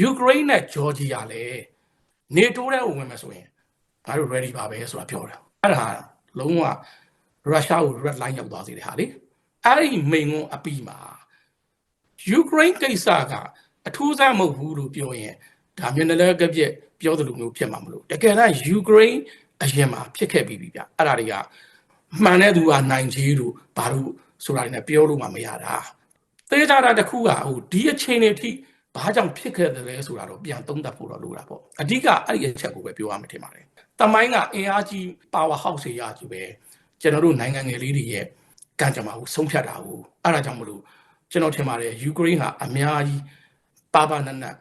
ယူကရိန်းနဲ့ဂျော်ဂျီယာလည်းနေတိုးတဲ့ဝင်မယ်ဆိုရင်ငါတို့ ready ပါပဲဆိုတာပြောတယ်အဲ့ဒါလုံးဝရုရှားကို red line ရောက်သွားစေတယ်ဟာလေအဲ့ဒီမိန်ကွန်းအပြီးမှာယူကရိန်းကိစ္စကအထူးဆန်းမဟုတ်ဘူးလို့ပြောရင်ဒါမျက်နှာလဲကပြက်ပြောသလိုမျိုးဖြစ်မှာမလို့တကယ်တော့ယူကရိန်းအရင်မှာဖြစ်ခဲ့ပြီးပြီဗျအဲ့ဒါတွေကမှန်တဲ့သူကနိုင်ကြီးတို့ဘာလို့ဆိုတာတွေနဲ့ပြောလို့မှမရတာသေချာတာတစ်ခုကဟိုဒီအချိန်တွေအထိ ဘာကြောင့်ဖြစ်ခဲ့တယ်လဲဆိုတာတော့ပြန်သုံးသပ်ဖို့တော့လိုတာပေါ့အဓိကအဲ့ဒီအချက်ကိုပဲပြောရမှာထင်ပါတယ်တမိုင်းကအင်အားကြီး power house တွေရကြီးပဲကျွန်တော်တို့နိုင်ငံငယ်လေးတွေရဲ့ကံကြမ္မာကိုဆုံးဖြတ်တာကိုအဲ့ဒါကြောင့်မလို့ကျွန်တော်ထင်ပါတယ်ယူကရိန်းဟာအများကြီးပါပါနက်နက်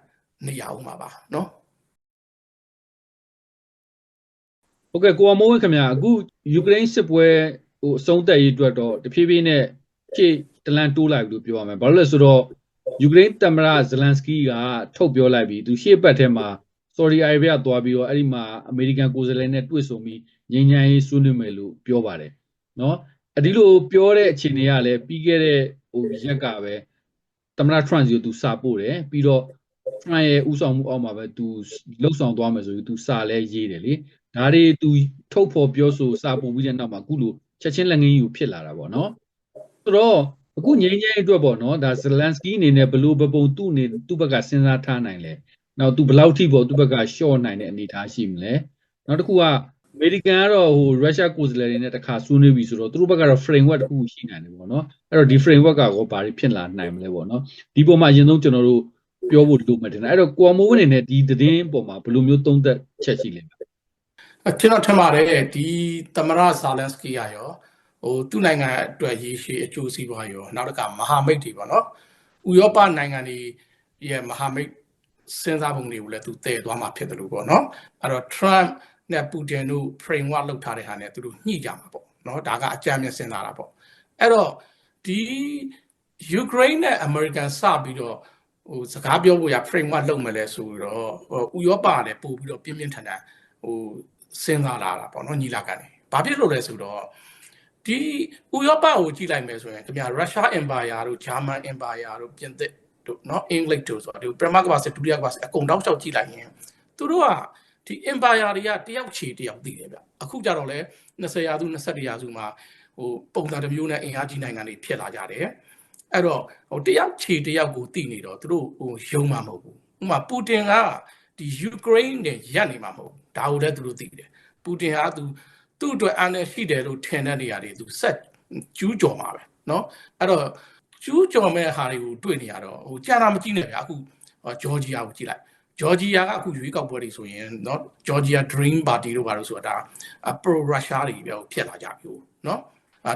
နေရအောင်ပါပါနော်ဟုတ်ကဲ့ကိုအောင်မိုးဝင်းခင်ဗျာအခုယူကရိန်းစစ်ပွဲဟိုအဆုံးသက်ရေးအတွက်တော့တဖြည်းဖြည်းနဲ့ခြေတလန်တိုးလိုက်လို့ပြောရမယ်ဘာလို့လဲဆိုတော့ ယူကရိန်းသမ္မတဇလန်စကီကထုတ်ပြောလိုက်ပြီသူရှေ့ပတ်ထဲမှာဆော်ဒီအာရေဗျသွားပြီးတော့အဲ့ဒီမှာအမေရိကန်ကိုယ်စားလှယ်နဲ့တွေ့ဆုံပြီးငြိမ်းချမ်းရေးဆွေးနွေးမယ်လို့ပြောပါတယ်နော်အဒီလိုပြောတဲ့အခြေအနေကလည်းပြီးခဲ့တဲ့ဟိုရက်ကပဲသမ္မတထရန့်စီကိုသူစာပို့တယ်ပြီးတော့ထရန့်ရဲ့ဥဆောင်မှုအောက်မှာပဲသူလှုပ်ဆောင်သွားမယ်ဆိုပြီးသူစာလဲရေးတယ်လေဒါတွေသူထုတ်ဖော်ပြောဆိုစာပို့ပြီးတဲ့နောက်မှာအခုလိုချက်ချင်းလက်ငင်းယူဖြစ်လာတာပေါ့နော်ဆိုတော့ အခုငြိမ်းချမ်းရေးအတွက်ပေါ့နော်ဒါဇလန်စကီအနေနဲ့ဘယ်လိုဘပုံသူ့အနေသူ့ဘက်ကစဉ်းစားထားနိုင်လဲနောက်သူဘယ်လောက်ထိပေါ့သူ့ဘက်ကရှော့နိုင်တဲ့အနေအထားရှိမလဲနောက်တစ်ခုကအမေရိကန်ကတော့ဟိုရုရှားကိုယ်စားလှယ်တွေနဲ့တခါဆွေးနွေးပြီဆိုတော့သူတို့ဘက်ကတော့ framework တစ်ခုရှိနိုင်တယ်ပေါ့နော်အဲ့တော့ဒီ framework ကရောဘာတွေဖြစ်လာနိုင်မလဲပေါ့နော်ဒီပုံမှာအရင်ဆုံးကျွန်တော်တို့ပြောဖို့လိုမှတင်တယ်အဲ့တော့ကိုအမိုးအနေနဲ့ဒီသတင်းပုံမှာဘယ်လိုမျိုးသုံးသက်ချက်ရှိလဲကျွန်တော်ထင်ပါတယ်ဒီသမရဇာလန်စကီကရော ဟိုသူ့နိုင်ငံအတွက်ရည်ရှိအကျိုးစီးပွားရောနောက်တစ်ခါမဟာမိတ်တွေပေါ့နော်ဥရောပနိုင်ငံတွေရဲ့မဟာမိတ်စဉ်းစားပုံတွေကိုလည်းသူတည်သွားမှာဖြစ်တယ်လို့ပေါ့နော်အဲ့တော့ Trump နဲ့ပူတင်တို့ framework လောက်ထားတဲ့ဟာနဲ့သူတို့ညှိကြမှာပေါ့နော်ဒါကအကြမ်းမြင်စဉ်းစားတာပေါ့အဲ့တော့ဒီယူကရိန်းနဲ့အမေရိကန်စပြီးတော့ဟိုစကားပြောဖို့ရ framework လုပ်မယ်လဲဆိုတော့ဟိုဥရောပကလည်းပို့ပြီးတော့ပြင်းပြင်းထန်ထန်ဟိုစဉ်းစားလာတာပေါ့နော်ညီလာခံနေဘာဖြစ်လို့လဲဆိုတော့ ဒီဥရောပကိုကြည့်လိုက်မယ်ဆိုရင်ခင်ဗျာရုရှား empire တို့ဂျာမန် empire တို့ပြင်သစ်တို့เนาะအင်္ဂလိပ်တို့ဆိုတော့ဒီပရမကဘာစစ်ဒုတိယကဘာစစ်အကုန်တောက်လျှောက်ကြည့်လိုက်ရင်သူတို့ကဒီ empire တွေကတယောက်ချီတယောက်တည်တယ်ဗျအခုကြတော့လဲ20ရာစု21ရာစုမှာဟိုပုံစံတစ်မျိုးနဲ့အင်အားကြီးနိုင်ငံတွေဖြစ်လာကြတယ်အဲ့တော့ဟိုတယောက်ချီတယောက်ကိုတည်နေတော့သူတို့ဟိုယုံမှာမဟုတ်ဘူးဥပမာပူတင်ကဒီယူကရိန်းနဲ့ရပ်နေမှာမဟုတ်ဘူးဒါကိုလည်းသူတို့သိတယ်ပူတင်ဟာသူ သူ့အတွက်အန်နဲ့ရှိတယ်လို့ထင်တဲ့နေရာတွေသူဆက်ကျူးကျော်မှာပဲเนาะအဲ့တော့ကျူးကျော်မဲ့ဟာတွေကိုတွေ့နေရတော့ဟိုကြာတာမကြည့်နဲ့ဗျာအခုဂျော်ဂျီယာကိုကြည့်လိုက်ဂျော်ဂျီယာကအခုရွေးကောက်ပွဲတွေဆိုရင်เนาะဂျော်ဂျီယာ Dream Party တို့ဘာလို့ဆိုတာဒါ pro Russia တွေပဲဖြစ်လာကြပြီเนาะ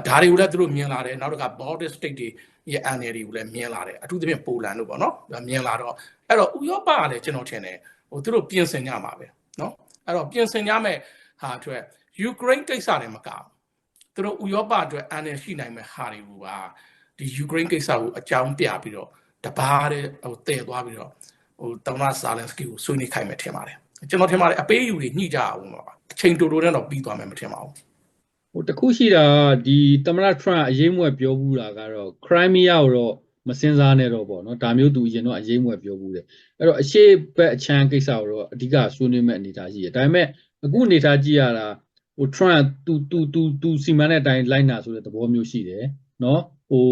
ဒါတွေကိုလည်းသူတို့မြင်လာတယ်နောက်တစ်ခါ Baltic State တွေရဲ့အန်နယ်တွေကိုလည်းမြင်လာတယ်အထူးသဖြင့်ပိုလန်တို့ပေါ့နော်မြင်လာတော့အဲ့တော့ဥရောပကလည်းကျွန်တော်ထင်တယ်ဟိုသူတို့ပြင်ဆင်ကြမှာပဲနော်အဲ့တော့ပြင်ဆင်ကြမဲ့ဟာအတွက် ယူကရိန်းကိစ္စတွေမကဘူးသူတို့ဥရောပအတွက်အန်နယ်ရှိနိုင်မဲ့ဟာတွေကဒီယူကရိန်းကိစ္စကိုအကြောင်းပြပြီးတော့တပါးတဲ့ဟိုတည်သွားပြီးတော့ဟိုတောင်နာဇာလန်စကီကိုဆွေးနွေးခိုင်းမယ်ထင်ပါတယ်ကျွန်တော်ထင်ပါတယ်အပေးယူတွေညှိကြအောင်ပါအချိန်တိုတိုနဲ့တော့ပြီးသွားမယ်မထင်ပါဘူးဟိုတခုရှိတာဒီသမ္မတထရန့်အရေးမွက်ပြောဘူးတာကတော့ Crimea ကိုတော့မစင်စားနဲ့တော့ပေါ့နော်ဒါမျိုးသူအရင်တော့အရေးမွက်ပြောဘူးတယ်အဲ့တော့အရှိဘက်အချမ်းကိစ္စကိုတော့အဓိကဆွေးနွေးမဲ့အနေအထားရှိတယ်ဒါပေမဲ့အခုအနေအထားကြည့်ရတာ ဟို Trump သူသူသူသူစီမံတဲ့အတိုင်းလိုက်နာဆိုတဲ့သဘောမျိုးရှိတယ်နော်ဟို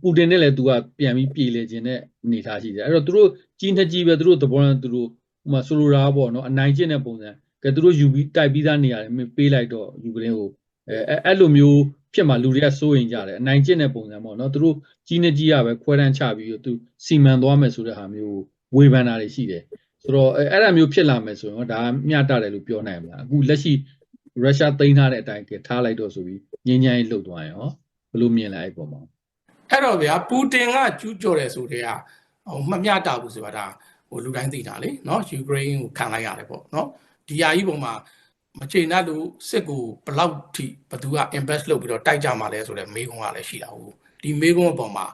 ပူတင်နဲ့လည်းသူကပြန်ပြီးပြည်လေခြင်းတဲ့အနေအထားရှိတယ်အဲ့တော့သူတို့ကြီးနှစ်ကြီးပဲသူတို့သဘောနဲ့သူတို့ဟိုမှာဆိုလိုတာပေါ့နော်အနိုင်ကျင့်တဲ့ပုံစံကဲသူတို့ယူပြီးတိုက်ပြီးသားနေရတယ်မင်းပေးလိုက်တော့ယူကလင်းကိုအဲအဲ့လိုမျိုးဖြစ်မှလူတွေကစိုးရင်ကြတယ်အနိုင်ကျင့်တဲ့ပုံစံပေါ့နော်သူတို့ကြီးနေကြီးရပဲခွဲတန်းချပြီးတော့သူစီမံသွားမယ်ဆိုတဲ့ဟာမျိုးဝေဖန်တာတွေရှိတယ်ဆိုတော့အဲအဲ့ဒါမျိုးဖြစ်လာမယ်ဆိုရင်ဒါမျှတတယ်လို့ပြောနိုင်မလားအခုလက်ရှိ ရုရှားသိမ်းထားတဲ့အတိုင်းကထားလိုက်တော့ဆိုပြီးငင်းငင်းလှုပ်သွားရင်ဟောဘယ်လိုမြင်လဲအဲ့ပုံမှာအဲ့တော့ဗျာပူတင်ကကျူးကျော်တယ်ဆိုတဲ့ကဟိုမမျှတဘူးဆိုတာဒါဟိုလူတိုင်းသိတာလေနော်ယူကရိန်းကိုခံလိုက်ရတယ်ပေါ့နော်ဒီဟာကြီးပုံမှာမချိန်တတ်လို့စစ်ကိုဘလောက်ထိဘသူက invest လုပ်ပြီးတော့တိုက်ကြမှာလဲဆိုတဲ့မေးခွန်းကလည်းရှိတာဟုတ်ဒီမေးခွန်းအပေါ်မှာ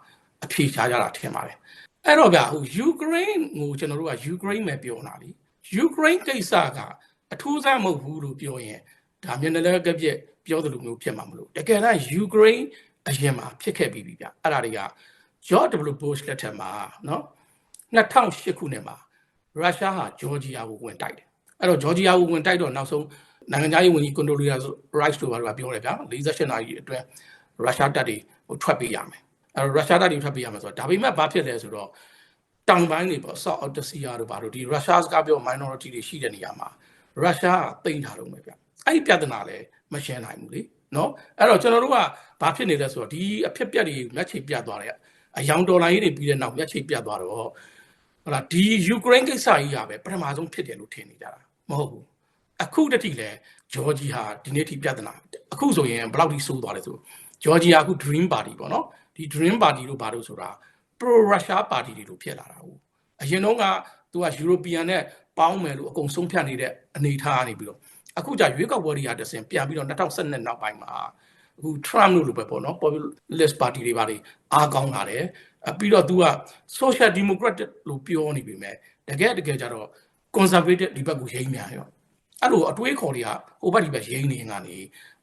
အဖြေရှားကြတာထင်ပါတယ်အဲ့တော့ဗျာဟိုယူကရိန်းကိုကျွန်တော်တို့ကယူကရိန်းပဲပြောတာလीယူကရိန်းကိစ္စကအထူးဆန်းမဟုတ်ဘူးလို့ပြောရင် ဒါမျက်နှာလဲကပြက်ပြောသလိုမျိုးဖြစ်မှာမလို့တကယ်တော့ယူကရိန်းအရင်မှာဖြစ်ခဲ့ပြီးပြီဗျအဲ့ဒါတွေက George W Bush လက်ထက်မှာနော်2008ခုနှစ်မှာရုရှားဟာဂျော်ဂျီယာကိုဝင်တိုက်တယ်အဲ့တော့ဂျော်ဂျီယာကိုဝင်တိုက်တော့နောက်ဆုံးနိုင်ငံခြားရေးဝန်ကြီးကွန်ဒိုလီယာရိုက်စ်တို့ဘာလို့ပြောလဲဗျာ48နာရီအတွင်းရုရှားတပ်တွေဟိုထွက်ပေးရမယ်အဲ့တော့ရုရှားတပ်တွေထွက်ပေးရမယ်ဆိုတော့ဒါပေမဲ့ဘာဖြစ်လဲဆိုတော့တောင်ပိုင်းတွေပေါ့ South of the Sea တို့ဘာလို့ဒီရုရှားစကားပြော minority တွေရှိတဲ့နေရာမှာရုရှားကတိမ့်ထားတော့မယ်ဗျ အဲ့ဒီပြဿနာလည်းမရှင်းနိုင်ဘူးလေနော်အဲ့တော့ကျွန်တော်တို့ကဘာဖြစ်နေလဲဆိုတော့ဒီအဖြစ်ပြက်တွေမျက်ခြေပြတ်သွားတယ်အယောင်ဒေါ်လာကြီးတွေပြီးတဲ့နောက်မျက်ခြေပြတ်သွားတော့ဟုတ်လားဒီယူကရိန်းကိစ္စကြီးကပဲပထမဆုံးဖြစ်တယ်လို့ထင်နေကြတာမဟုတ်ဘူးအခုတတိလဲဂျော်ဂျီဟာဒီနေ့ထိပြဿနာအခုဆိုရင်ဘယ်လောက်ထိဆိုးသွားလဲဆိုဂျော်ဂျီယာအခု dream party ပေါ့နော်ဒီ dream party လို့ဘာလို့ဆိုတာ pro russia party တွေလို့ဖြစ်လာတာဟုတ်အရင်တော့ကသူက European နဲ့ပေါင်းမယ်လို့အကုန်ဆုံးဖြတ်နေတဲ့အနေအထားကနေပြီးတော့ အခုကြာရွေးကောက်ပွဲတွေဟာတစင်ပြန်ပြီးတော့2012နောက်ပိုင်းမှာအခု Trump လို့လိုပဲပေါ့နော် Populist Party တွေပါတယ်အားကောင်းလာတယ်ပြီးတော့ तू က Social Democrat လို့ပြောနေပြီမဲ့တကယ်တကယ်ကြတော့ Conservative ဒီဘက်ကိုရိမ့်များရောအဲ့လိုအတွေးခေါ်တွေကဟိုဘက်ဒီဘက်ရိမ့်နေကနေ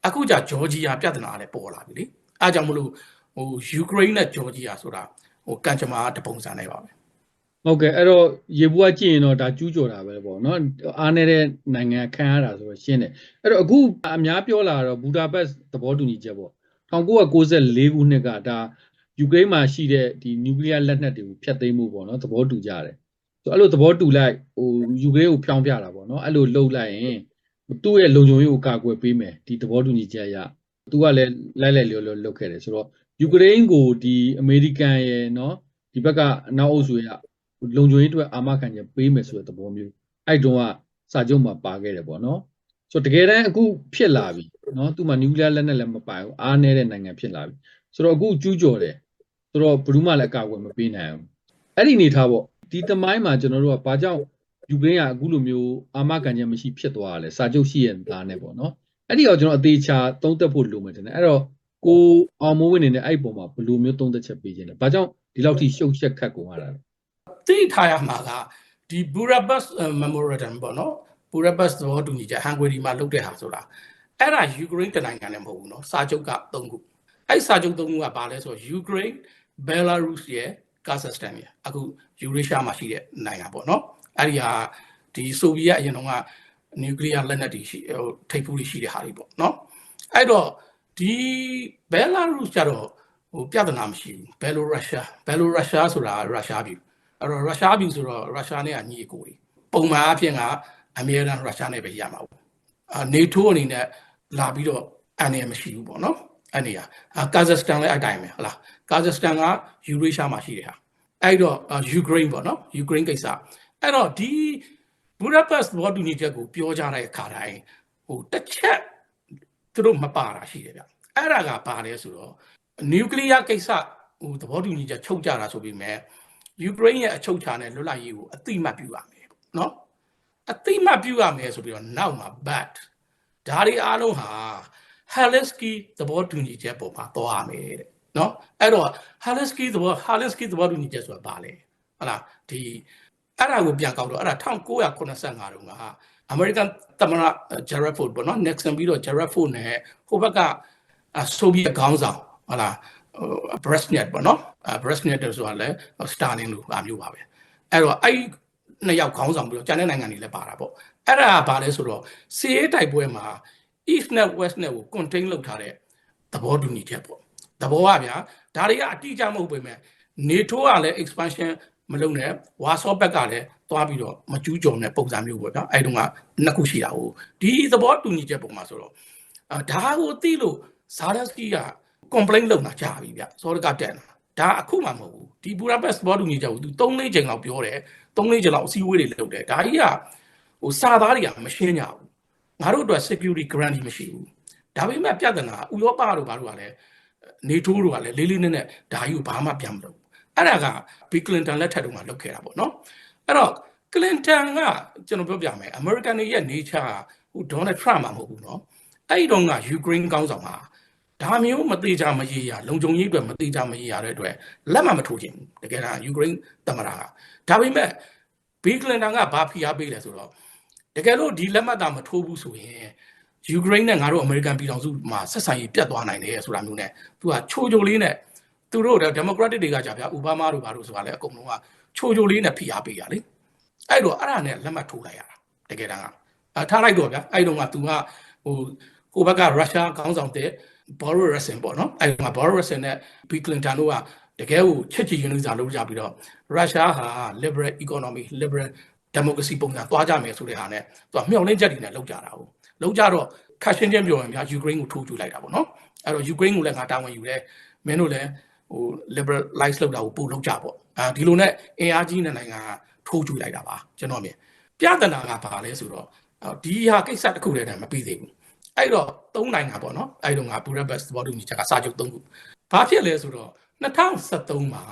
အခုကြာဂျော်ဂျီယာပြဿနာလည်းပေါ်လာပြီလေအားကြောင့်မလို့ဟိုယူကရိန်းနဲ့ဂျော်ဂျီယာဆိုတာဟိုကံကြမ္မာတပုံစံနေပါပဲ ဟုတ်ကဲ့အဲ့တော့ရေဘူးကကြည့်ရင်တော့ဒါကျူးကျော်တာပဲပေါ့နော်အားနေတဲ့နိုင်ငံခံရတာဆိုတော့ရှင်းတယ်အဲ့တော့အခုအများပြောလာတော့ဘူဒါပက်သဘောတူညီချက်ပေါ့1994ခုနှစ်ကဒါယူကရိန်းမှာရှိတဲ့ဒီနျူကလ িয়ার လက်နက်တွေကိုဖျက်သိမ်းမှုပေါ့နော်သဘောတူကြတယ်ဆိုအဲ့လိုသဘောတူလိုက်ဟိုယူကရိန်းကိုဖျောင်းပြတာပေါ့နော်အဲ့လိုလှုပ်လိုက်ရင်သူ့ရဲ့လုံခြုံရေးကိုကာကွယ်ပေးမယ်ဒီသဘောတူညီချက်အရသူကလည်းလိုက်လိုက်လျော်လျော်လုပ်ခဲ့တယ်ဆိုတော့ယူကရိန်းကိုဒီအမေရိကန်ရဲ့နော်ဒီဘက်ကအနောက်အုပ်စုရဲ့ လုံခြုံရေးအတွက်အာမခံချက်ပေးမယ်ဆိုတဲ့သဘောမျိုးအဲ့တုန်းကစာချုပ်မှာပါခဲ့တယ်ပေါ့နော်ဆိုတော့တကယ်တမ်းအခုဖြစ်လာပြီနော်သူ့မှာနျူကလ িয়ার လက်နက်လည်းမပိုင်ဘူးအားနည်းတဲ့နိုင်ငံဖြစ်လာပြီဆိုတော့အခုကျူးကျော်တယ်ဆိုတော့ဘယ်သူမှလည်းအကာအကွယ်မပေးနိုင်ဘူးအဲ့ဒီအနေထားပေါ့ဒီသမိုင်းမှာကျွန်တော်တို့ကဘာကြောင့်ယူကရိန်းကအခုလိုမျိုးအာမခံချက်မရှိဖြစ်သွားရလဲစာချုပ်ရှိရတာနဲ့ပေါ့နော်အဲ့ဒီတော့ကျွန်တော်အသေးချာသုံးသပ်ဖို့လိုမယ်ထင်တယ်အဲ့တော့ကိုအောင်မိုးဝင်နေတဲ့အဲ့ဒီပုံမှာဘယ်လိုမျိုးသုံးသပ်ချက်ပေးခြင်းလဲဘာကြောင့်ဒီလောက်ထိရှုပ်ချက်ခတ်ကုန်ရတာလဲ သိထားရမှာကဒီ Budapest Memorandum ပေါ့နော် Budapest သဘောတူညီချက်ဟန်ဂေရီမှာလုပ်တဲ့ဟာဆိုတာအဲ့ဒါယူကရိန်းတနိုင်ငံလည်းမဟုတ်ဘူးနော်စာချုပ်က၃ခုအဲ့စာချုပ်၃ခုကဘာလဲဆိုတော့ယူကရိန်းဘယ်လာရုစ်ရဲ့ကာဇက်စတန်ရဲ့အခုယူရေးရှားမှာရှိတဲ့နိုင်ငံပေါ့နော်အဲ့ဒီဟာဒီဆိုဗီယက်အရင်တုန်းကနျူကလ িয়ার လက်နက်တွေရှိဟိုထိပ်ဖူးတွေရှိတဲ့ဟာတွေပေါ့နော်အဲ့တော့ဒီဘယ်လာရုစ်ကျတော့ဟိုပြဿနာမရှိဘူးဘယ်လိုရုရှားဘယ်လိုရုရှားဆိုတာရုရှားပြည် အဲ့တော့ရုရှားပြည်ဆိုတော့ရုရှားနဲ့ကညီအကိုတွေပုံမှန်အဖြစ်ကအမေရိကန်ရုရှားနဲ့ပဲရမှာပေါ့အာနေတိုးအနေနဲ့လာပြီးတော့အန်ရမရှိဘူးပေါ့နော်အဲ့နေရကာဇက်စတန်လည်းအတိုင်းပဲဟုတ်လားကာဇက်စတန်ကယူရေးရှားမှာရှိတဲ့ဟာအဲ့တော့ယူကရိန်းပေါ့နော်ယူကရိန်းကိစ္စအဲ့တော့ဒီဘူဒါပက်စ်ဘောတူညီချက်ကိုပြောကြတဲ့အခါတိုင်းဟိုတစ်ချက်သူတို့မပါတာရှိတယ်ဗျအဲ့ဒါကပါလဲဆိုတော့နျူကလ িয়ার ကိစ္စဟိုသဘောတူညီချက်ချုပ်ကြတာဆိုပြီးမြဲ ယူကရိန်းရဲ့အချုပ်ချာနဲ့လွတ်လပ်ရေးကိုအတိမတ်ပြုရမယ်နော်အတိမတ်ပြုရမယ်ဆိုပြီးတော့နောက်မှာ but ဒါတွေအားလုံးဟာ Helsinki သဘောတူညီချက်ပုံမှာသွားမယ်တဲ့နော်အဲ့တော့ Helsinki သဘော Helsinki သဘောတူညီချက်ဆိုတာဘာလဲဟုတ်လားဒီအဲ့ဒါကိုပြန်ကောက်တော့အဲ့ဒါ1985တုန်းကအမေရိကန်သမ္မတဂျယ်ရက်ဖို့ပေါ့နော် Nixon ပြီးတော့ဂျယ်ရက်ဖို့နဲ့ဟိုဘက်ကဆိုဗီယက်ခေါင်းဆောင်ဟုတ်လား Brezhnev ပေါ့နော် Brezhnev ဆိုတာလည်း Stalin လို့အမျိုးပါပဲအဲ့တော့အဲ့နှစ်ယောက်ခေါင်းဆောင်ပြီးတော့ကျန်တဲ့နိုင်ငံတွေလည်းပါတာပေါ့အဲ့ဒါကဘာလဲဆိုတော့စီးရဲတိုက်ပွဲမှာ east နဲ့ west နဲ့ကို contain လုပ်ထားတဲ့သဘောတူညီချက်ပေါ့သဘောကဗျာဒါတွေကအတိအကျမဟုတ်ပေမဲ့ NATO ကလည်း expansion မလုပ်နဲ့ဝါဆော့ဘက်ကလည်းသွားပြီးတော့မကျူးကျော်တဲ့ပုံစံမျိုးပေါ့ဗျာအဲ့တုန်းကနှစ်ခုရှိတာဟုတ်ဒီသဘောတူညီချက်ပုံမှာဆိုတော့အာဒါကိုသိလို့ဇာဒစကီ က complain လုပ်တာကြာပြီဗျစောရကတက်တာဒါအခုမှမဟုတ်ဘူးဒီဘူဒါပက်စ်ဘောတူညီချက်ကိုသူ၃-၄ချိန်လောက်ပြောတယ်၃-၄ချိန်လောက်အစည်းအဝေးတွေလုပ်တယ်ဒါကြီးကဟိုစာသားတွေကမရှင်းကြဘူးငါတို့အတွက် security guarantee မရှိဘူးဒါပေမဲ့ပြဿနာဥရောပတို့ဘာလို့ကလဲနေတိုးတို့ကလည်းလေးလေးနက်နက်ဒါကြီးကိုဘာမှပြန်မလုပ်အဲ့ဒါကဘီကလင်တန်လက်ထက်တုန်းကလုပ်ခဲ့တာပေါ့နော်အဲ့တော့ကလင်တန်ကကျွန်တော်ပြောပြမယ်အမေရိကန်တွေရဲ့ nature ဟိုဒေါ်နယ်ထရမ့်မှမဟုတ်ဘူးနော်အဲ့ဒီတော့ကယူကရိန်းကောင်းဆောင်ဟာ ဒါမျိုးမသေးချာမရေရလုံခြုံရေးအတွက်မသေးချာမရေရတဲ့အတွက်လက်မှမထိုးခြင်းတကယ်တော့ယူကရိန်းသမ္မတကဒါပေမဲ့ဘီကလင်တန်ကဘာဖိအားပေးလဲဆိုတော့တကယ်လို့ဒီလက်မှတ်သာမထိုးဘူးဆိုရင်ယူကရိန်းနဲ့ငါတို့အမေရိကန်ပြည်ထောင်စုမှာဆက်ဆံရေးပြတ်သွားနိုင်တယ်ဆိုတာမျိုးနဲ့သူကချိုးချိုလေးနဲ့သူတို့ဒီမိုကရက်တစ်တွေကကြာဗျာအိုဘားမားတို့ဘာလို့ဆိုတာလဲအကုန်လုံးကချိုးချိုလေးနဲ့ဖိအားပေးရလေအဲ့တော့အဲ့ဒါနဲ့လက်မှတ်ထိုးလိုက်ရတာတကယ်တမ်းကအဲထားလိုက်တော့ဗျာအဲ့တော့က तू ကဟိုကိုဘက်ကရုရှားခေါင်းဆောင်တဲ့ Boris Yeltsin ပေါ့နော်အဲ့တော့ Boris Yeltsin နဲ့ Bill Clinton တို့ကတကယ်ကိုချက်ချီရင်လူစားလုပ်ကြပြီးတော့ရုရှားဟာ liberal economy liberal democracy ပုံစံသွားကြမယ်ဆိုတဲ့ဟာနဲ့သူကမျှော်လင့်ချက်တွေနဲ့လုပ်ကြတာဟုတ်လုပ်ကြတော့ခက်ရှင်းချင်းပြောရင်ဗျာယူကရိန်းကိုထိုးကျူလိုက်တာပေါ့နော်အဲ့တော့ယူကရိန်းကိုလည်းငါတာဝန်ယူတယ်မင်းတို့လည်းဟို liberalize လုပ်တာကိုပို့လုပ်ကြပေါ့အဲဒီလိုနဲ့အင်အားကြီးတဲ့နိုင်ငံကထိုးကျူလိုက်တာပါကျွန်တော်မြင်ပြဿနာကဘာလဲဆိုတော့ဒီဟာကိစ္စတစ်ခုတည်းနဲ့မပြီးသေးဘူး အဲ့တော့သုံးနိုင်ငံပေါ့နော်အဲ့တော့ငါဘူရဘတ်သဘောတူညီချက်ကစာချုပ်သုံးခုဘာဖြစ်လဲဆိုတော့2013မှာ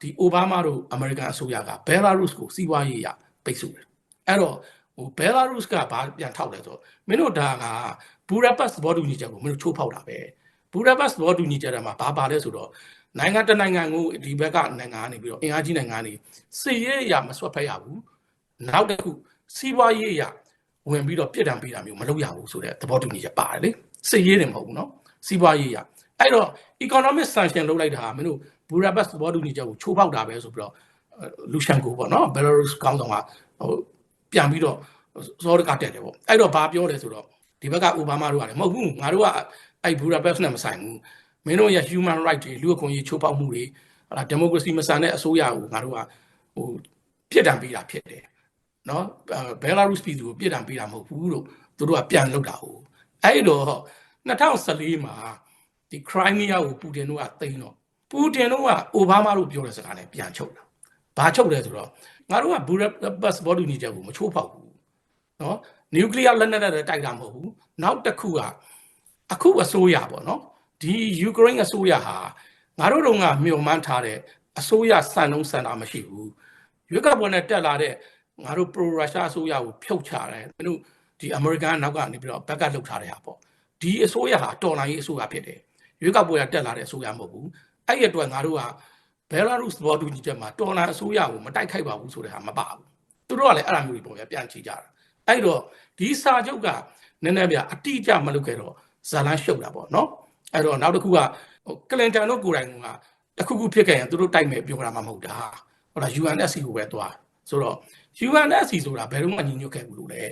ဒီအိုဘားမားတို့အမေရိကန်အစိုးရကဘဲလာရုစ်ကိုစီးပွားရေးရပိတ်ဆို့တယ်အဲ့တော့ဟိုဘဲလာရုစ်ကဘာပြန်ထောက်လဲဆိုတော့မင်းတို့ဒါကဘူရဘတ်သဘောတူညီချက်ကိုမင်းတို့ချိုးဖောက်တာပဲဘူရဘတ်သဘောတူညီချက်ထဲမှာဘာပါလဲဆိုတော့နိုင်ငံတနိုင်ငံကိုဒီဘက်ကနိုင်ငံကနေပြီးတော့အင်အားကြီးနိုင်ငံကနေစစ်ရေးရမဆွတ်ဖက်ရဘူးနောက်တစ်ခုစီးပွားရေးရ ဝင်ပြီးတော့ပြစ်ဒဏ်ပေးတာမျိုးမလုပ်ရဘူးဆိုတဲ့သဘောတူညီချက်ပါတယ်လေစစ်ရေးတယ်မဟုတ်ဘူးเนาะစီးပွားရေးရအဲ့တော့ economic sanction လုပ်လိုက်တာမင်းတို့ဘူရာဘတ်သဘောတူညီချက်ကိုချိုးဖောက်တာပဲဆိုပြီးတော့လူရှန်ကိုပေါ့နော်ဘယ်လာရုစ်ကောင်းဆောင်ကဟိုပြန်ပြီးတော့ဇောရကတက်တယ်ပေါ့အဲ့တော့ဘာပြောလဲဆိုတော့ဒီဘက်ကအိုဘားမားတို့ကလည်းမဟုတ်ဘူးငါတို့ကအဲ့ဘူရာဘတ်နဲ့မဆိုင်ဘူးမင်းတို့ရဲ့ human right တွေလူ့အခွင့်အရေးချိုးဖောက်မှုတွေဟာ democracy မဆန်တဲ့အစိုးရကိုငါတို့ကဟိုပြစ်ဒဏ်ပေးတာဖြစ်တယ် နော်ဘယ်လာရုစ်ပြည်သူကိုပြစ်ဒဏ်ပေးတာမဟုတ်ဘူးလို့သူတို့ကပြန်လုပ်တာဟုတ်အဲ့တော့2014မှာဒီ Crimea ကိုပူတင်တို့ကသိမ်းတော့ပူတင်တို့ကအိုဘားမားတို့ပြောတဲ့စကားနဲ့ပြန်ချုပ်တာဘာချုပ်လဲဆိုတော့ငါတို့ကဘူရဘတ်ဘော်ဒူနီချက်ကိုမချိုးဖောက်ဘူးနော်နျူကလ িয়ার လက်နက်နဲ့တိုက်တာမဟုတ်ဘူးနောက်တစ်ခုကအခုအစိုးရပေါ့နော်ဒီယူကရိန်းအစိုးရဟာငါတို့တို့ကမျှော်မှန်းထားတဲ့အစိုးရစံနှုန်းစံတာမရှိဘူးရွေးကောက်ပွဲနဲ့တက်လာတဲ့ ငါတို့ pro russia အစိုးရကိုဖြုတ်ချတယ်မင်းတို့ဒီအမေရိကန်နောက်ကနေပြီးတော့ဘက်ကလှုပ်ထားတဲ့ဟာပေါ့ဒီအစိုးရဟာတော်လိုင်းရေးအစိုးရဖြစ်တယ်ရွေးကောက်ပွဲကတက်လာတဲ့အစိုးရမဟုတ်ဘူးအဲ့ဒီအတွက်ငါတို့ကဘယ်လာရုစ်ဘော်တူညီချက်မှာတော်လိုင်းအစိုးရကိုမတိုက်ခိုက်ပါဘူးဆိုတဲ့ဟာမပါဘူးသူတို့ကလည်းအဲ့လိုမျိုးတွေပေါ့ဗျာပြန်ချကြတာအဲ့တော့ဒီစာချုပ်ကနည်းနည်းပြအတိအကျမလုပ်ခဲ့တော့ဇာလန်းရှုပ်တာပေါ့နော်အဲ့တော့နောက်တစ်ခုကဟိုကလင်တန်တို့ကိုယ်တိုင်ကတခုခုဖြစ်ခဲ့ရင်သူတို့တိုက်မယ်ပြောတာမှမဟုတ်တာဟုတ်လား UNSC ကိုပဲသွားဆိုတော့ UNSC ဆိုတာဘယ်တော့မှညီညွတ်ခဲ့ဘူးလို့လေ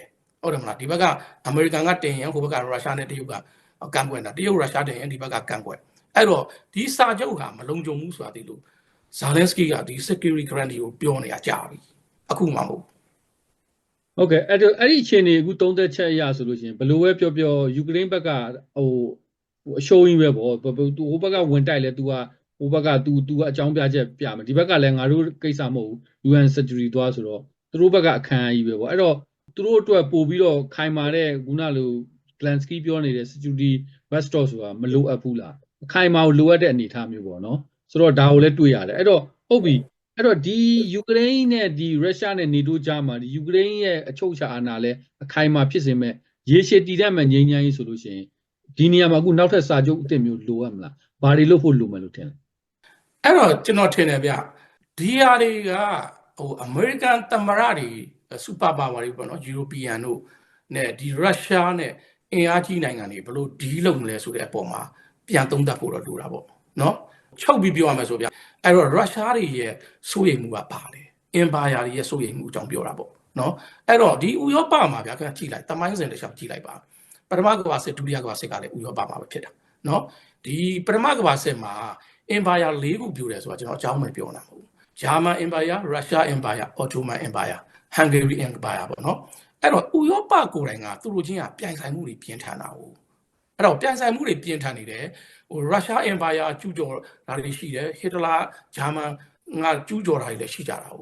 ဟုတ်တယ်မလားဒီဘက်ကအမေရိကန်ကတင်ရင်ဟိုဘက်ကရုရှားနဲ့တရုတ်ကကန့်ကွက်တာတရုတ်ရုရှားတင်ရင်ဒီဘက်ကကန့်ကွက်အဲ့တော့ဒီစာချုပ်ဟာမလုံခြုံဘူးဆိုတာသိလို့ဇာလန်စကီကဒီ security guarantee ကိုပြောနေတာကြာပြီအခုမှမဟုတ်ဟုတ်ကဲ့အဲ့တော့အဲ့ဒီအခြေအနေအခုသုံးသက်ချက်အရဆိုလို့ရှိရင်ဘယ်လိုပဲပြောပြောယူကရိန်းဘက်ကဟိုဟိုအရှုံးကြီးပဲပေါ့သူဟိုဘက်ကဝင်တိုက်လဲသူကဟိုဘက်က तू तू အကြောင်းပြချက်ပြမယ်ဒီဘက်ကလည်းငါတို့ကိစ္စမဟုတ်ဘူး UN security သွားဆိုတော့ သူတို့ဘက်ကအခမ်းအကြီးပဲပေါ့အဲ့တော့သူတို့အတွက်ပို့ပြီးတော့ခိုင်မာတဲ့ခုနလို Glansky ပြောနေတဲ့ security backstop ဆိုတာမလိုအပ်ဘူးလားအခိုင်မာကိုလိုအပ်တဲ့အနေအထားမျိုးပေါ့နော်ဆိုတော့ဒါကိုလည်းတွေ့ရတယ်အဲ့တော့ဟုတ်ပြီအဲ့တော့ဒီယူကရိန်းနဲ့ဒီရုရှားနဲ့နေတိုးကြားမှာဒီယူကရိန်းရဲ့အချုပ်အခြာအာဏာလဲအခိုင်အမာဖြစ်စေမဲ့ရေရှည်တည်တတ်မဲ့ငြိမ်းချမ်းရေးဆိုလို့ရှိရင်ဒီနေရာမှာအခုနောက်ထပ်စာချုပ်အသစ်မျိုးလိုအပ်မလားဘာတွေလုပ်ဖို့လိုမယ်လို့ထင်လဲအဲ့တော့ကျွန်တော်ထင်တယ်ဗျဒီဟာတွေက ဟိုအမေရိကန်သမ္မတတွေစူပါပါဝါတွေပေါ့နော်ယူရိုပီယန်တို့နဲ့ဒီရုရှားနဲ့အင်အားကြီးနိုင်ငံတွေဘယ်လိုဒီလုပ်မလဲဆိုတဲ့အပေါ်မှာပြန်သုံးသပ်ဖို့တော့လိုတာပေါ့နော်ချုပ်ပြီးပြောရမယ်ဆိုဗျအဲ့တော့ရုရှားတွေရဲ့စိုးရိမ်မှုကပါလေအင်ပါယာတွေရဲ့စိုးရိမ်မှုအကြောင်းပြောတာပေါ့နော်အဲ့တော့ဒီဥရောပမှာဗျခင်ဗျကြည့်လိုက်တမိုင်းစဉ်တစ်လျှောက်ကြည့်လိုက်ပါပထမကမ္ဘာစစ်ဒုတိယကမ္ဘာစစ်ကလည်းဥရောပမှာပဲဖြစ်တာနော်ဒီပထမကမ္ဘာစစ်မှာအင်ပါယာ၄ခုပြိုတယ်ဆိုတာကျွန်တော်အကြောင်းပဲပြောနေတာမဟုတ်ဘူး ဂျာမန်အင်ပါယာရုရှားအင်ပါယာအော်တိုမန်အင်ပါယာဟန်ဂေရီအင်ပါယာပေါ့နော်အဲ့တော့ဥရောပကိုယ်တိုင်ကသူတို့ချင်းကပြိုင်ဆိုင်မှုတွေပြင်းထန်တာ哦အဲ့တော့ပြိုင်ဆိုင်မှုတွေပြင်းထန်နေတယ်ဟိုရုရှားအင်ပါယာကျူးကျော်တာတွေရှိတယ်ဟစ်တလာဂျာမန်ငါကျူးကျော်တာတွေလည်းရှိကြတာ哦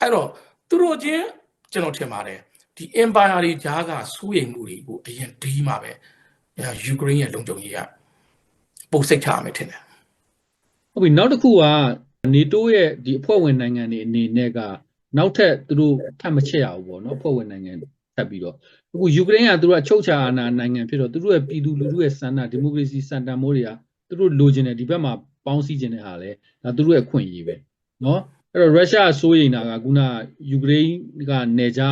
အဲ့တော့သူတို့ချင်းကျွန်တော်ထင်ပါတယ်ဒီ empire တွေဂျားကစိုးရိမ်မှုတွေကိုအရင်ဒီးမှာပဲယူကရိန်းရဲ့လုံခြုံရေးကပိုစိတ်ချရမယ်ထင်တယ်ဟုတ်ပြီနောက်တစ်ခုက နေတိုးရဲ့ဒီအဖွဲ့ဝင်နိုင်ငံတွေအနေနဲ့ကနောက်ထပ်သူတို့ထပ်မချက်ရဘူးပေါ့နော်အဖွဲ့ဝင်နိုင်ငံထပ်ပြီးတော့အခုယူကရိန်းကသူတို့အချုပ်ချာအာဏာနိုင်ငံဖြစ်တော့သူတို့ရဲ့ပြည်သူလူထုရဲ့စန္ဒဒီမိုကရေစီစံတန်မိုးတွေကသူတို့လိုချင်တယ်ဒီဘက်မှာပေါင်းစည်းခြင်းတဲ့ဟာလဲဒါသူတို့ရဲ့အခွင့်အရေးပဲနော်အဲ့တော့ရုရှားစိုးရိမ်တာကခုနယူကရိန်းကနေကြ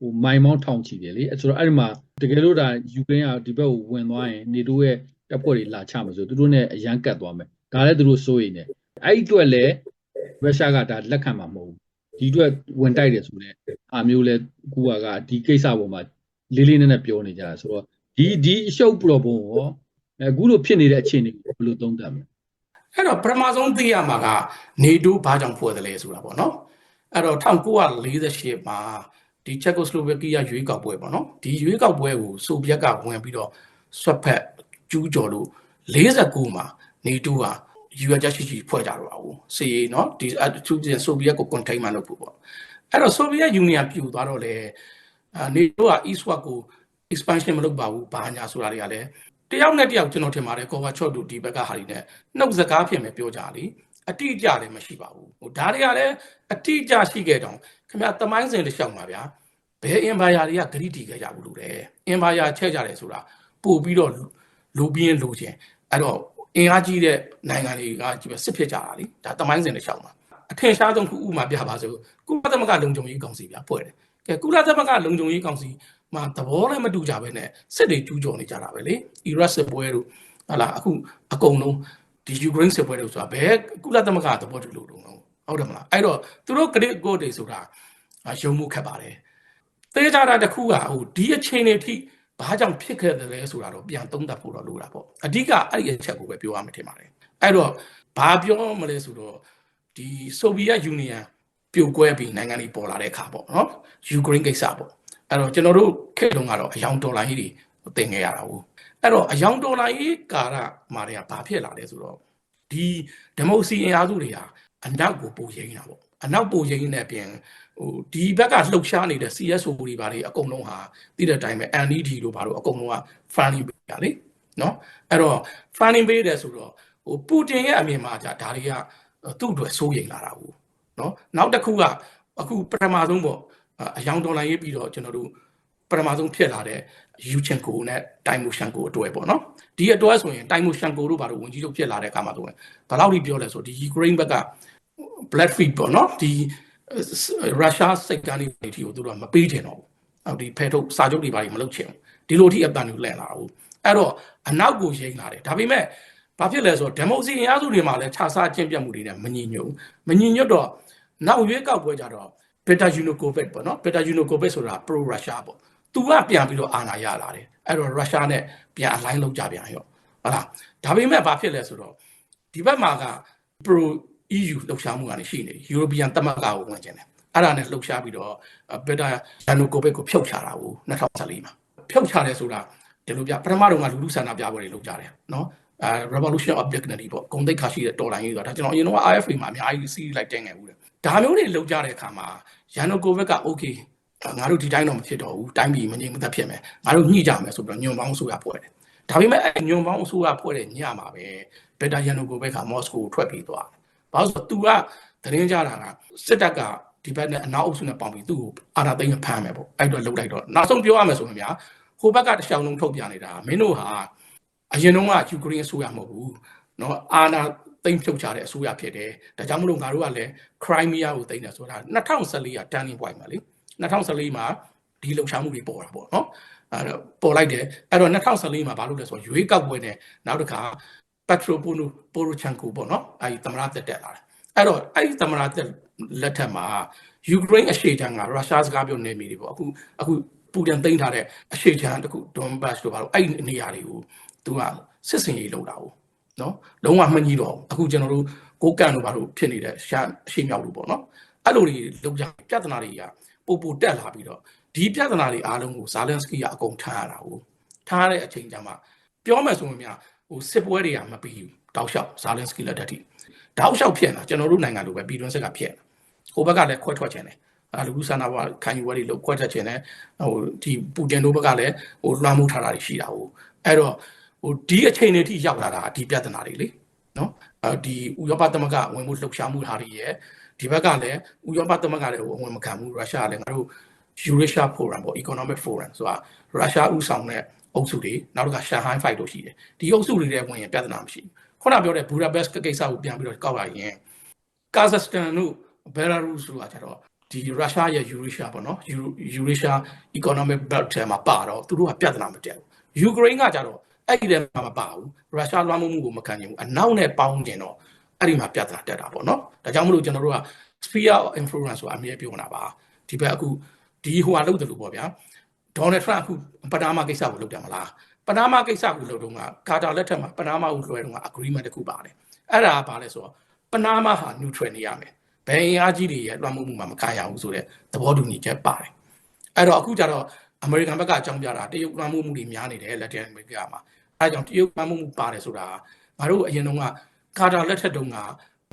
ဟိုမိုင်မောင်းထောင်ချီတယ်လေအဲ့ဆိုတော့အဲ့ဒီမှာတကယ်လို့ဒါယူကရိန်းကဒီဘက်ကိုဝင်သွားရင်နေတိုးရဲ့တပ်ဖွဲ့တွေလာချမှာဆိုသူတို့နဲ့အရန်ကတ်သွားမယ်ဒါလည်းသူတို့စိုးရိမ်တယ် အဲ့ဒီအတွက်လည်းရုရှားကဒါလက်ခံမှာမဟုတ်ဘူးဒီအတွက်ဝင်တိုက်တယ်ဆိုတော့အားမျိုးလဲကူကကဒီကိစ္စပေါ်မှာလေးလေးနက်နက်ပြောနေကြတာဆိုတော့ဒီဒီအရှုပ်ပရောဘုံရောအခုလိုဖြစ်နေတဲ့အခြေအနေကိုဘယ်လိုသုံးသပ်မလဲအဲ့တော့ပထမဆုံးသိရမှာကနေတိုးဘာကြောင့်ဖွဲ့တယ်လဲဆိုတာပေါ့နော်အဲ့တော့1948မှာဒီချက်ကိုစလိုဗက်ကီးယားရွေးကောက်ပွဲပေါ့နော်ဒီရွေးကောက်ပွဲကိုဆိုဗီယက်ကဝင်ပြီးတော့ဆွတ်ဖက်ကျူးကျော်လို့49မှာနေတိုးဟာ ယူအချက်ရှိရှိဖွဲ့ကြတော့ပါဘူးစီနော်ဒီအထူးပြန်ဆိုဗီယက်ကို containment လုပ်ဖို့ပေါ့အဲ့တော့ဆိုဗီယက်ယူနီယံပြူသွားတော့လေနေတိုးက eastward ကို expansion မလုပ်ပါဘူးဘာညာဆိုတာတွေကလည်းတယောက်နဲ့တယောက်ကျွန်တော်ထင်ပါတယ်ကောဝါချော့တို့ဒီဘက်ကဟာတွေနဲ့နှုတ်စကားဖြစ်မယ်ပြောကြလေအတိအကျလည်းမရှိပါဘူးဟိုဒါတွေကလည်းအတိအကျရှိခဲ့တောင်ခင်ဗျာတမိုင်းစဉ်တစ်လျှောက်မှာဗျာဘယ်အင်ဘာယာတွေကဂရိတီခဲ့ကြဘူးလို့လေအင်ဘာယာချဲ့ကြတယ်ဆိုတာပို့ပြီးတော့လူပြင်းလူချင်းအဲ့တော့ အင်အားကြီးတဲ့နိုင်ငံတွေကကြီးပဲစစ်ဖြစ်ကြတာလေဒါတမိုင်းစဉ်တစ်လျှောက်မှာအထင်ရှားဆုံးခုဥမာပြပါဆိုကုလသမဂ္ဂလုံခြုံရေးကောင်စီဗျာဖွဲ့တယ်ကဲကုလသမဂ္ဂလုံခြုံရေးကောင်စီမှာသဘောလည်းမတူကြပဲနဲ့စစ်တွေကျူးကျော်နေကြတာပဲလေအီရတ်စစ်ပွဲတို့ဟာလာအခုအကုန်လုံးဒီယူကရိန်းစစ်ပွဲတို့ဆိုတာဘယ်ကုလသမဂ္ဂသဘောတူလို့တော့ဟုတ်တယ်မလားအဲ့တော့သူတို့ဂရစ်ကိုတွေဆိုတာယုံမှုခက်ပါတယ်သေချာတာတစ်ခုကဟိုဒီအချိန်တွေထိ ဘာကြောင့်ဖြစ်ခဲ့တယ်လဲဆိုတာတော့ပြန်သုံးသပ်ဖို့တော့လိုတာပေါ့အဓိကအဲ့ဒီအချက်ကိုပဲပြောရမှာထင်ပါတယ်အဲ့တော့ဘာပြောမလဲဆိုတော့ဒီဆိုဗီယက်ယူနီယံပြိုကွဲပြီးနိုင်ငံတွေပေါ်လာတဲ့အခါပေါ့နော်ယူကရိန်းကိစ္စပေါ့အဲ့တော့ကျွန်တော်တို့ခေတ်တုန်းကတော့အယောင်ဒေါ်လာကြီးတွေတင်ခဲ့ရတာဟုတ်အဲ့တော့အယောင်ဒေါ်လာကြီးကာရမာတွေကဘာဖြစ်လာလဲဆိုတော့ဒီဒီမိုစီအင်အားစုတွေဟာအနောက်ကိုပိုရိမ့်တာပေါ့အနောက်ပိုရိမ့်နေပြင် ဟိုဒီဘက်ကလှုပ်ရှားနေတဲ့ CSO တွေဘာတွေအကုန်လုံးဟာသိတဲ့အတိုင်းပဲ NED လို့ဘာလို့အကုန်လုံးက funding ပေးရလေနော်အဲ့တော့ funding ပေးတယ်ဆိုတော့ဟိုပူတင်ရဲ့အမြင်မှာじゃဒါတွေကသူ့အတွက်စိုးရိမ်လာတာဟုတ်နော်နောက်တစ်ခုကအခုပထမဆုံးပေါ့အယောင်ဒေါ်လာရေးပြီးတော့ကျွန်တော်တို့ပထမဆုံးဖြစ်လာတဲ့ယူချင်ကိုနဲ့တိုင်မိုရှန်ကိုအတွဲပေါ့နော်ဒီအတွဲဆိုရင်တိုင်မိုရှန်ကိုတို့ဘာလို့ဝင်ကြီးချုပ်ဖြစ်လာတဲ့အခါမှာဆိုရင်ဘယ်လောက်ထိပြောလဲဆိုဒီယူကရိန်းဘက်က black feet ပေါ့နော်ဒီ ရုရှားစိတ်ကနေတီကိုသူတို့ကမပေးချင်တော့ဘူးအော်ဒီဖဲထုတ်စာချုပ်တွေဘာတွေမလုပ်ချင်ဘူးဒီလိုထိအပန်တွေလန့်လာတာဟုတ်အဲ့တော့အနောက်ကိုရိမ့်လာတယ်ဒါပေမဲ့ဘာဖြစ်လဲဆိုတော့ဒီမိုစီအင်အားစုတွေမှာလည်းခြားစားကျင့်ပြတ်မှုတွေနဲ့မညီညွတ်မညီညွတ်တော့နောက်ရွေးကောက်ပွဲကြတော့ Beta Yanukovych ပေါ့နော် Beta Yanukovych ဆိုတာ pro Russia ပေါ့သူကပြန်ပြီးတော့အာဏာရလာတယ်အဲ့တော့ရုရှားနဲ့ပြန်အလိုင်းလောက်ကြပြန်ရောဟုတ်လားဒါပေမဲ့ဘာဖြစ်လဲဆိုတော့ဒီဘက်မှာက pro EU လှုပ်ရှားမှုကနေရှိနေ European သမဂ္ဂကိုဝင်ကျင်တယ်အဲ့ဒါနဲ့လှုပ်ရှားပြီးတော့ Beta Yanukovych ကိုဖျောက်ချတာကို2014မှာဖျောက်ချတယ်ဆိုတာဒီလိုပြပထမတော့ကလူလူဆန္ဒပြပွဲတွေလုပ်ကြတယ်နော်အဲ revolution of dignity ပေါ့ဂုံတိတ်ခါရှိတဲ့တော်လိုင်းကြီးဆိုတာဒါကျွန်တော်အရင်တော့ RFA မှာအများကြီးစီးလိုက်တင်ခဲ့ဘူးတယ်ဒါမျိုးတွေလုပ်ကြတဲ့အခါမှာ Yanukovych က okay ငါတို့ဒီတိုင်းတော့မဖြစ်တော့ဘူးတိုင်းပြည်မငြိမ်မသက်ဖြစ်မယ်ငါတို့ညှိကြမယ်ဆိုပြီးတော့ညွန်ပေါင်းအစိုးရဖွဲ့တယ်ဒါပေမဲ့အဲညွန်ပေါင်းအစိုးရဖွဲ့တဲ့ညမှာပဲဘက်တာယန်နိုကိုဘက်ကမော်စကိုကိုထွက်ပြေးသွားတယ် ။ဘာလို့ဆိုတော့ तू ကသတင်းကြတာကစစ်တပ်ကဒီဘက်နဲ့အနောက်အုပ်စုနဲ့ပေါင်းပြီးသူ့ကိုအာဏာသိမ်းဖမ်းမယ်ပေါ့။အဲ့တော့လုလိုက်တော့နောက်ဆုံးပြောရမယ်ဆိုရင်ဗျာဟိုဘက်ကတချောင်းလုံးထုတ်ပြနေတာမင်းတို့ဟာအရင်တုန်းကယူကရိန်းအစိုးရမဟုတ်ဘူး။နော်အာဏာသိမ်းဖြုတ်ချတဲ့အစိုးရဖြစ်တယ်။ဒါကြောင့်မလို့ငါတို့ကလည်း Crimea ကိုသိမ်းတယ်ဆိုတာ2014က turning point မှာလေ။2014မှာဒီလှုပ်ရှားမှုတွေပေါ်တာပေါ့နော်။အဲ့တော့ပေါ်လိုက်တယ်။အဲ့တော့2014မှာဘာလုပ်လဲဆိုတော့ရွေးကောက်ပွဲနဲ့နောက်တစ်ခါ ပက်ထရိုပိုနိုပိုရိုချန်ကိုပေါ့နော်အဲ့ဒီသမရတက်တက်လာတယ်အဲ့တော့အဲ့ဒီသမရတက်လက်ထက်မှာယူကရိန်းအရှေ့ချမ်းကရုရှားစကားပြောနေမိတယ်ပေါ့အခုအခုပူတင်သိမ်းထားတဲ့အရှေ့ချမ်းတခုဒွန်ဘတ်တို့ဘာလို့အဲ့ဒီနေရာတွေကိုသူကစစ်စင်ရေးလုပ်တာဟုတ်နော်လုံးဝမကြီးတော့အခုကျွန်တော်တို့ကိုကန်တို့ဘာလို့ဖြစ်နေတဲ့ရှာအရှေ့မြောက်လို့ပေါ့နော်အဲ့လိုတွေလုပ်ကြပြဿနာတွေကပိုပိုတက်လာပြီးတော့ဒီပြဿနာတွေအားလုံးကိုဇာလန်စကီကအကုန်ထားရတာကိုထားရတဲ့အချိန်ကျမှပြောမယ်ဆိုရင်များ ဟိုစစ်ပွဲတွေကမပြီးဘူးတောက်လျှောက်ဇာလန်စကီလက်ထက်ထိတောက်လျှောက်ဖြစ်နေတာကျွန်တော်တို့နိုင်ငံလိုပဲပြည်တွင်းစစ်ကဖြစ်နေတာဟိုဘက်ကလည်းခွဲထွက်ခြင်းတယ်အဲလူဆန္ဒဘခံယူဝဲတွေလို့ခွဲထွက်ခြင်းတယ်ဟိုဒီပူတင်တို့ဘက်ကလည်းဟိုလွှမ်းမိုးထားတာတွေရှိတာဟိုအဲ့တော့ဟိုဒီအချိန်တွေထိရောက်လာတာဒီပြဿနာတွေလေနော်အဲဒီဥရောပသမဂ္ဂဝင်မှုလှုပ်ရှားမှုဟာတွေရဲ့ဒီဘက်ကလည်းဥရောပသမဂ္ဂလည်းဝင်မခံဘူးရုရှားကလည်းငါတို့ Eurasia Forum ပေါ့ Economic Forum ဆိုတာရုရှားဥဆောင်တဲ့ အုပ်စုတွေနောက်တစ်ခါ Shanghai Fight တို့ရှိတယ်ဒီအုပ်စုတွေထဲဝင်ရင်ပြဿနာမရှိဘူးခုနပြောတဲ့ Budapest ကိစ္စကိုပြန်ပြီးတော့ကောက်ရရင် Kazakhstan တို့ Belarus တို့ကကျတော့ဒီရုရှားရဲ့ Eurasia ပေါ့နော် Eurasia Economic Belt ထဲမှာပါတော့သူတို့ကပြဿနာမတက်ဘူးယူကရိန်းကကျတော့အဲ့ဒီထဲမှာမပါဘူးရုရှားလွှမ်းမိုးမှုကိုမခံနိုင်ဘူးအနောက်နဲ့ပေါင်းကျင်တော့အဲ့ဒီမှာပြဿနာတက်တာပေါ့နော်ဒါကြောင့်မလို့ကျွန်တော်တို့က sphere of influence ဆိုတာအမြဲပြောနေတာပါဒီဘက်အခုဒီဟိုဟာလုပ်တယ်လို့ပေါ့ဗျာ ဒေါ်နယ်ထရန့်အခုပနာမကိစ္စကိုလုပ်တယ်မလားပနာမကိစ္စကိုလုပ်တော့ကကာတာလက်ထက်မှာပနာမကိုလွှဲတော့က agreement တစ်ခုပါတယ်အဲ့ဒါကဘာလဲဆိုတော့ပနာမဟာ neutral နေရမယ်ဘယ်အင်အားကြီးတွေရဲ့လွှမ်းမိုးမှုမှာမခံရဘူးဆိုတဲ့သဘောတူညီချက်ပါတယ်အဲ့တော့အခုကျတော့အမေရိကန်ဘက်ကအကြောင်းပြတာတရုတ်လွှမ်းမိုးမှုတွေများနေတယ်လက်တင်အမေရိကမှာအဲဒါကြောင့်တရုတ်လွှမ်းမိုးမှုပါတယ်ဆိုတာငါတို့အရင်တုန်းကကာတာလက်ထက်တုန်းက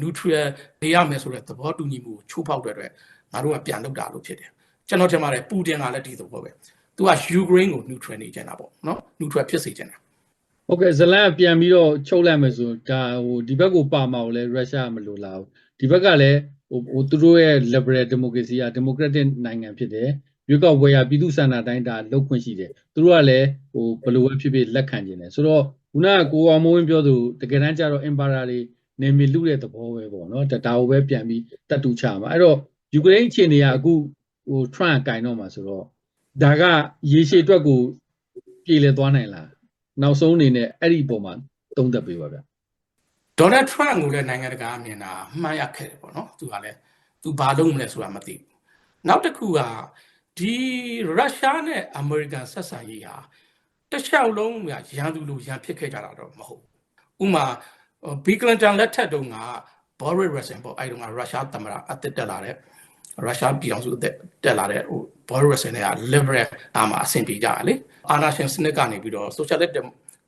neutral နေရမယ်ဆိုတဲ့သဘောတူညီမှုကိုချိုးဖောက်တဲ့အတွက်ငါတို့ကပြန်လုပ်တာလို့ဖြစ်တယ်ကျွန်တော်ထင်ပါတယ်ပူတင်ကလည်းဒီသဘောပဲ သူကယူကရိန်းကို neutral နေကြတာပေါ့နော် neutral ဖြစ်စေချင်တာဟုတ်ကဲ့ဇလန်ကပြန်ပြီးတော့ချုပ်လိုက်မယ်ဆိုဒါဟိုဒီဘက်ကိုပါမှာကိုလည်းရုရှားမလိုလားဘူးဒီဘက်ကလည်းဟိုဟိုသူတို့ရဲ့ liberal democracy က democratic နိုင်ငံဖြစ်တယ်ရွေးကောက်ပွဲရပြည်သူ့စံနာတိုင်းဒါလောက်ခွင့်ရှိတယ်သူတို့ကလည်းဟိုဘယ်လိုပဲဖြစ်ဖြစ်လက်ခံခြင်းတယ်ဆိုတော့ခုနကကိုအောင်မိုးဝင်းပြောသူတကယ်တမ်းကျတော့ empire တွေနေမီလူတဲ့သဘောပဲပေါ့နော်ဒါဒါကိုပဲပြန်ပြီးတတ်တူချမှာအဲ့တော့ယူကရိန်းအခြေအနေကအခုဟို Trump ကင်တော့မှာဆိုတော့ ဒါကရေရှည်အတွက်ကိုပြည်လဲသွားနိုင်လားနောက်ဆုံးအနေနဲ့အဲ့ဒီပုံမှာသုံးသပ်ပေးပါဗျဒေါ်နယ်ထရန့်ကိုလည်းနိုင်ငံတကာမြင်တာမှန်းရခဲ့တယ်ပေါ့နော်သူကလည်းသူဘာလုပ်မလဲဆိုတာမသိဘူးနောက်တစ်ခုကဒီရုရှားနဲ့အမေရိကန်ဆက်ဆံရေးဟာတစ်လျှောက်လုံးကရန်သူလိုရန်ဖြစ်ခဲ့ကြတာတော့မဟုတ်ဘူးဥမာဘီကလန်တန်လက်ထက်တုန်းကဘော်ရစ်ရက်ဆန်ပေါ့အဲ့တုန်းကရုရှားသမ္မတအသစ်တက်လာတဲ့ရုရှားပြည်အောင်စုအသစ်တက်လာတဲ့ဟို ဘော်ရစ်ရက်ဆန်က liberal အာမှာအဆင်ပြေကြတာလေအာနာရှင်စနစ်ကနေပြီးတော့ socialist